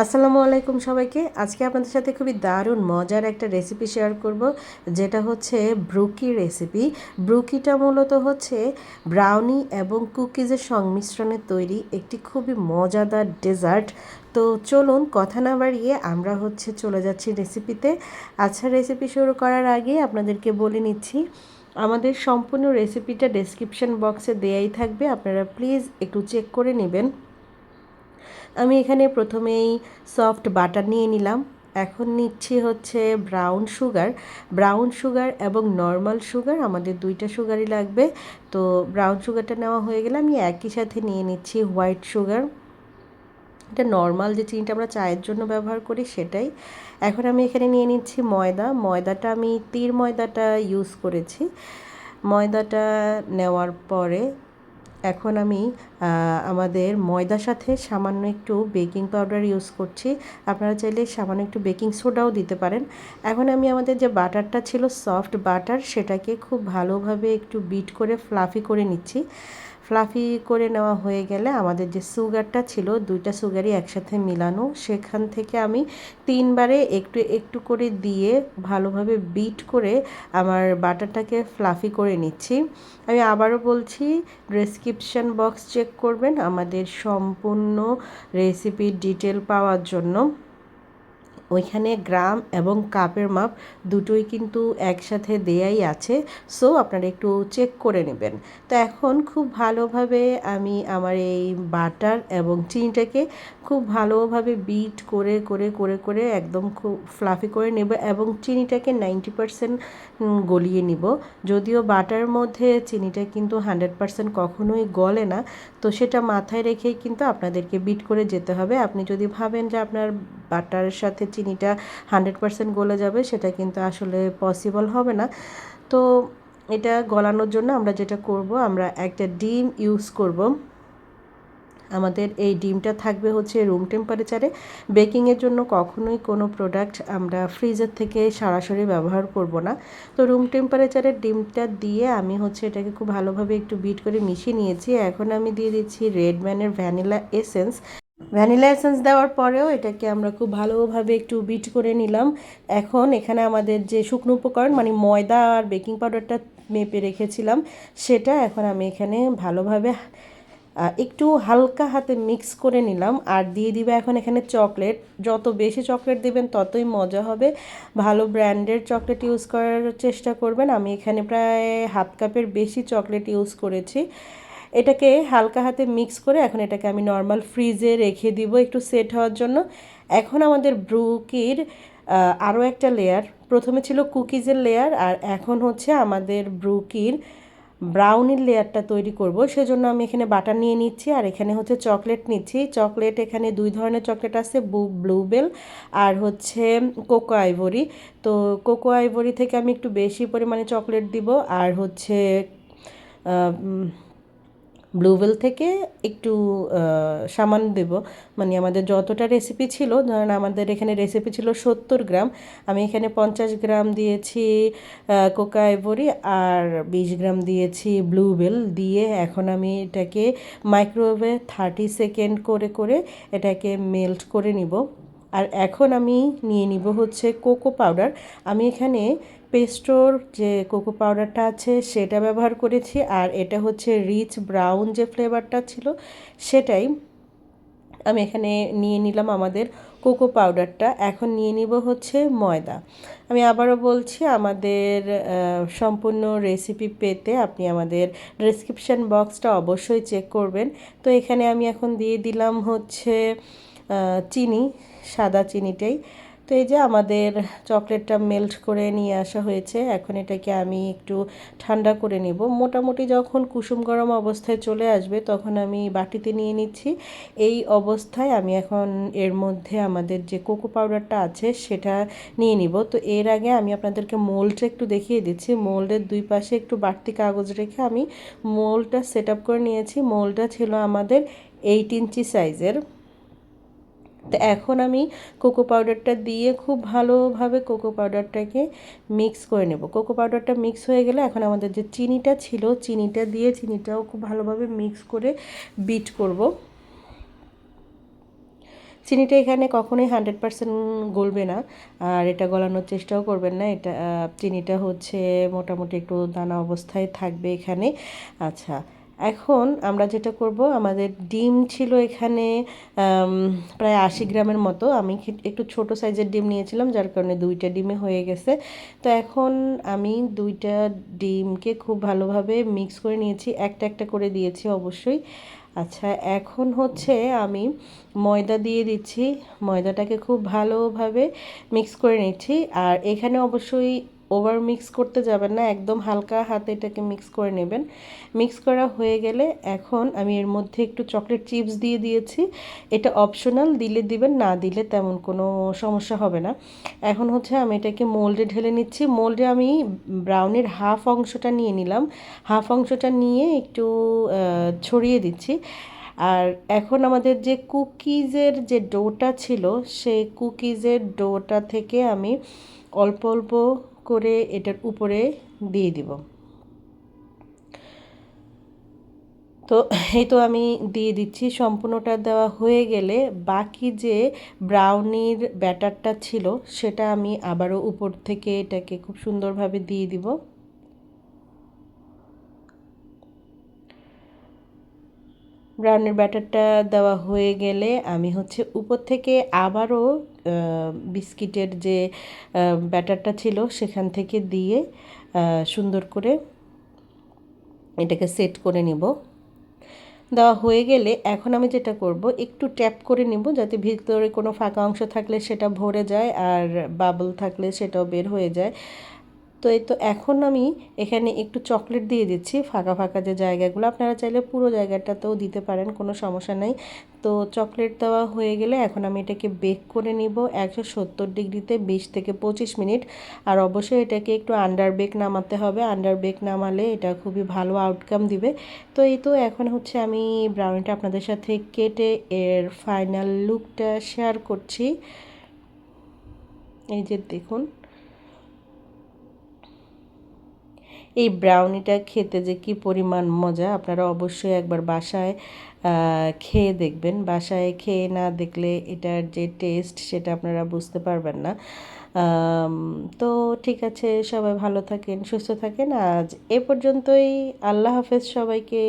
আসসালামু আলাইকুম সবাইকে। আজকে আপনাদের সাথে খুবই দারুণ, মজার একটা রেসিপি শেয়ার করব, যেটা হচ্ছে ব্রুকি রেসিপি ব্রুকিটা মূলত হচ্ছে ব্রাউনি এবং কুকিজের সংমিশ্রণে তৈরি একটি খুবই মজাদার ডেজার্ট তো চলুন কথা না বাড়িয়ে আমরা হচ্ছে চলে যাচ্ছি রেসিপিতে আচ্ছা রেসিপি শুরু করার আগে আপনাদেরকে বলে নিচ্ছি, আমাদের সম্পূর্ণ রেসিপিটা ডেসক্রিপশন বক্সে দেয়াই থাকবে। আপনারা প্লিজ একটু চেক করে নেবেন। আমি এখানে প্রথমেই সফট বাটার নিয়ে নিলাম। এখন নিচ্ছি হচ্ছে ব্রাউন সুগার ব্রাউন সুগার এবং নর্মাল সুগার আমাদের দুইটা সুগারই লাগবে। তো ব্রাউন সুগারটা নেওয়া হয়ে গেলে আমি একই সাথে নিয়ে নিচ্ছি হোয়াইট সুগার এটা নর্মাল যে চিনিটা আমরা চায়ের জন্য ব্যবহার করি সেটাই। এখন আমি এখানে নিয়ে নিচ্ছি ময়দা। ময়দাটা আমি তীর ময়দাটা ইউজ করেছি। ময়দাটা নেওয়ার পরে এখন আমি আমাদের ময়দার সাথে সামান্য একটু বেকিং পাউডার ইউজ করছি। আপনারা চাইলে সামান্য একটু বেকিং সোডাও দিতে পারেন। এখন আমি আমাদের যে বাটারটা ছিল, সফট বাটার, সেটাকে খুব ভালোভাবে একটু বিট করে, ফ্লাফি করে নিচ্ছি। ফ্লাফি করে নেওয়া হয়ে গেলে আমাদের যে সুগারটা ছিল, দুইটা সুগারই একসাথে মিলানো। সেখান থেকে আমি তিনবারে একটু একটু করে দিয়ে ভালোভাবে বিট করে আমার বাটারটাকে ফ্লাফি করে নিচ্ছি। আমি আবারও বলছি ডেসক্রিপশান বক্স চেক করবেন আমাদের সম্পূর্ণ রেসিপির ডিটেল পাওয়ার জন্য। ওইখানে গ্রাম এবং কাপের মাপ দুটোই কিন্তু একসাথে দেয়াই আছে, সো আপনারা একটু চেক করে নেবেন। তো এখন খুব ভালোভাবে আমি আমার এই বাটার এবং চিনিটাকে খুব ভালোভাবে বিট করে করে করে করে একদম খুব ফ্লাফি করে নেব এবং চিনিটাকে নাইনটি পারসেন্ট গলিয়ে নিব। যদিও বাটার মধ্যে চিনিটা কিন্তু হান্ড্রেড পারসেন্ট কখনোই গলে না, তো সেটা মাথায় রেখেই কিন্তু আপনাদেরকে বিট করে যেতে হবে। আপনি যদি ভাবেন যে আপনার বাটারের সাথে চিনিটা হান্ড্রেড পারসেন্ট গলে যাবে, সেটা কিন্তু আসলে পসিবল হবে না। তো এটা গলানোর জন্য আমরা যেটা করব, আমরা একটা ডিম ইউজ করব। আমাদের এই ডিমটা থাকবে হচ্ছে রুম টেম্পারেচারে বেকিংয়ের জন্য কখনোই কোনো প্রোডাক্ট আমরা ফ্রিজের থেকে সরাসরি ব্যবহার করব না। তো রুম টেম্পারেচারের ডিমটা দিয়ে আমি হচ্ছে এটাকে খুব ভালোভাবে একটু বিট করে মিশিয়ে নিয়েছি। এখন আমি দিয়ে দিচ্ছি রেডম্যানের ভ্যানিলা এসেন্স ভ্যানিলা এসেন্স দেওয়ার পরেও এটাকে আমরা খুব ভালোভাবে একটু বিট করে নিলাম। এখন এখানে আমাদের যে শুকনো উপকরণ মানে ময়দা আর বেকিং পাউডারটা মেপে রেখেছিলাম, সেটা এখন আমি এখানে ভালোভাবে একটু হালকা হাতে মিক্স করে নিলাম। আর দিয়ে দিবে এখন এখানে চকলেট। যত বেশি চকলেট দেবেন, ততই মজা হবে। ভালো ব্র্যান্ডের চকলেট ইউজ করার চেষ্টা করবেন। আমি এখানে প্রায় হাফ কাপের বেশি চকলেট ইউজ করেছি। এটাকে হালকা হাতে মিক্স করে এখন এটাকে আমি নর্মাল ফ্রিজে রেখে দিব একটু সেট হওয়ার জন্য। এখন আমাদের ব্রুকির আরও একটা লেয়ার প্রথমে ছিল কুকিজের লেয়ার আর এখন হচ্ছে আমাদের ব্রুকির ব্রাউনির লেয়ারটা তৈরি করব। সেজন্য আমি এখানে বাটার নিয়ে নিচ্ছি আর এখানে হচ্ছে চকলেট নিচ্ছি। চকলেট এখানে দুই ধরনের চকলেট আছে ব্লুবেল আর হচ্ছে কোকো আইভরি তো কোকো আইভরি থেকে আমি একটু বেশি পরিমাণে চকলেট দিব আর হচ্ছে ব্লুবেল থেকে একটু সামান দেব। মানে আমাদের যতটা রেসিপি ছিল, ধরেন আমাদের এখানে রেসিপি ছিল সত্তর গ্রাম। আমি এখানে পঞ্চাশ গ্রাম দিয়েছি কোকা আইভরি আর বিশ গ্রাম দিয়েছি ব্লুবেল দিয়ে এখন আমি এটাকে মাইক্রোওয়েভে থার্টি সেকেন্ড করে করে এটাকে মেল্ট করে নিব। আর এখন আমি নিয়ে নিব হচ্ছে কোকো পাউডার আমি এখানে পেস্টোর যে কোকো পাউডারটা আছে, সেটা ব্যবহার করেছি। আর এটা হচ্ছে রিচ ব্রাউন যে ফ্লেভারটা ছিল, সেটাই আমি এখানে নিয়ে নিলাম আমাদের কোকো পাউডারটা এখন নিয়ে নিব হচ্ছে ময়দা। আমি আবারও বলছি, আমাদের সম্পূর্ণ রেসিপি পেতে আপনি আমাদের ডিসক্রিপশান বক্সটা অবশ্যই চেক করবেন। তো এখানে আমি এখন দিয়ে দিলাম হচ্ছে চিনি, সাদা চিনিটাই। তো এই যে আমাদের চকলেটটা মেল্ট করে নিয়ে আসা হয়েছে, এখন এটাকে আমি একটু ঠান্ডা করে নেব। মোটামুটি যখন কুসুম গরম অবস্থায় চলে আসবে, তখন আমি বাটিতে নিয়ে নিচ্ছি। এই অবস্থায় আমি এখন এর মধ্যে আমাদের যে কোকো পাউডারটা আছে, সেটা নিয়ে নিব। তো এর আগে আমি আপনাদেরকে মোল্ডটা একটু দেখিয়ে দিচ্ছি। মোল্ডের দুই পাশে একটু বাড়তি কাগজ রেখে আমি মোল্ডটা সেট করে নিয়েছি। মোল্ডটা ছিল আমাদের এইট ইঞ্চি সাইজের তো এখন আমি কোকো পাউডারটা দিয়ে খুব ভালোভাবে কোকো পাউডারটাকে মিক্স করে নেব। কোকো পাউডারটা মিক্স হয়ে গেলে এখন আমাদের যে চিনিটা ছিল, চিনিটা দিয়ে চিনিটাও খুব ভালোভাবে মিক্স করে বিট করব। চিনিটা এখানে কখনোই হান্ড্রেড পারসেন্ট গলবে না, আর এটা গলানোর চেষ্টাও করবেন না। এটা চিনিটা হচ্ছে মোটামুটি একটু দানা অবস্থায় থাকবে এখানে। আচ্ছা এখন আমরা যেটা করব, আমাদের ডিম ছিল এখানে প্রায় আশি গ্রামের মতো। আমি একটু ছোট সাইজের ডিম নিয়েছিলাম, যার কারণে দুইটা ডিমে হয়ে গেছে। তো এখন আমি দুইটা ডিমকে খুব ভালোভাবে মিক্স করে নিয়েছি, একটা একটা করে দিয়েছি অবশ্যই। আচ্ছা এখন হচ্ছে আমি ময়দা দিয়ে দিচ্ছি। ময়দাটাকে খুব ভালোভাবে মিক্স করে নিচ্ছি। আর এখানে অবশ্যই ওভার মিক্স করতে যাবেন না, একদম হালকা হাতে এটাকে মিক্স করে নেবেন। মিক্স করা হয়ে গেলে এখন আমি এর মধ্যে একটু চকলেট চিপস দিয়ে দিয়েছি। এটা অপশনাল, দিলে দিবেন, না দিলে তেমন কোনো সমস্যা হবে না। এখন হচ্ছে আমি এটাকে মোল্ডে ঢেলে নিচ্ছি। মোল্ডে আমি ব্রাউনের হাফ অংশটা নিয়ে নিলাম। হাফ অংশটা নিয়ে একটু ছড়িয়ে দিচ্ছি। আর এখন আমাদের যে কুকিজের যে ডোটা ছিল, সেই কুকিজের ডোটা থেকে আমি অল্প অল্প করে এটার উপরে দিয়ে দিব। তো এই তো আমি দিয়ে দিচ্ছি, সম্পূর্ণটা দেওয়া হয়ে গেলে বাকি যে ব্রাউনির ব্যাটারটা ছিল, সেটা আমি আবারও উপর থেকে এটাকে খুব সুন্দরভাবে দিয়ে দিব। ব্রাউনের ব্যাটারটা দেওয়া হয়ে গেলে আমি হচ্ছে উপর থেকে আবারও বিস্কিটের যে ব্যাটারটা ছিল সেখান থেকে দিয়ে সুন্দর করে এটাকে সেট করে নিব। দেওয়া হয়ে গেলে এখন আমি যেটা করব, একটু ট্যাপ করে নিব যাতে ভিতরে কোনো ফাঁকা অংশ থাকলে সেটা ভরে যায় আর বাবল থাকলে সেটাও বের হয়ে যায়। তো এই তো এখন আমি এখানে একটু চকলেট দিয়ে দিচ্ছি, ফাঁকা ফাঁকা যে জায়গাগুলো। আপনারা চাইলে পুরো জায়গাটাতেও দিতে পারেন, কোনো সমস্যা নাই। তো চকলেট দেওয়া হয়ে গেলে এখন আমি এটাকে বেক করে নিব একশো সত্তর ডিগ্রিতে বিশ থেকে পঁচিশ মিনিট। আর অবশ্যই এটাকে একটু আন্ডার বেক নামাতে হবে। আন্ডার বেক নামালে এটা খুবই ভালো আউটকাম দিবে। তো এই তো এখন হচ্ছে আমি ব্রাউনিটা আপনাদের সাথে কেটে এর ফাইনাল লুকটা শেয়ার করছি। এই যে দেখুন। এই ব্রাউনিটা খেতে যে কি পরিমাণ মজা, আপনারা অবশ্যই একবার বাসায় খেয়ে দেখবেন। বাসায় খেয়ে না দেখলে এটার যে টেস্ট সেটা আপনারা বুঝতে পারবেন না। তো ঠিক আছে, সবাই ভালো থাকেন, সুস্থ থাকেন। আজ এ পর্যন্তই। আল্লাহ হাফেজ সবাইকে।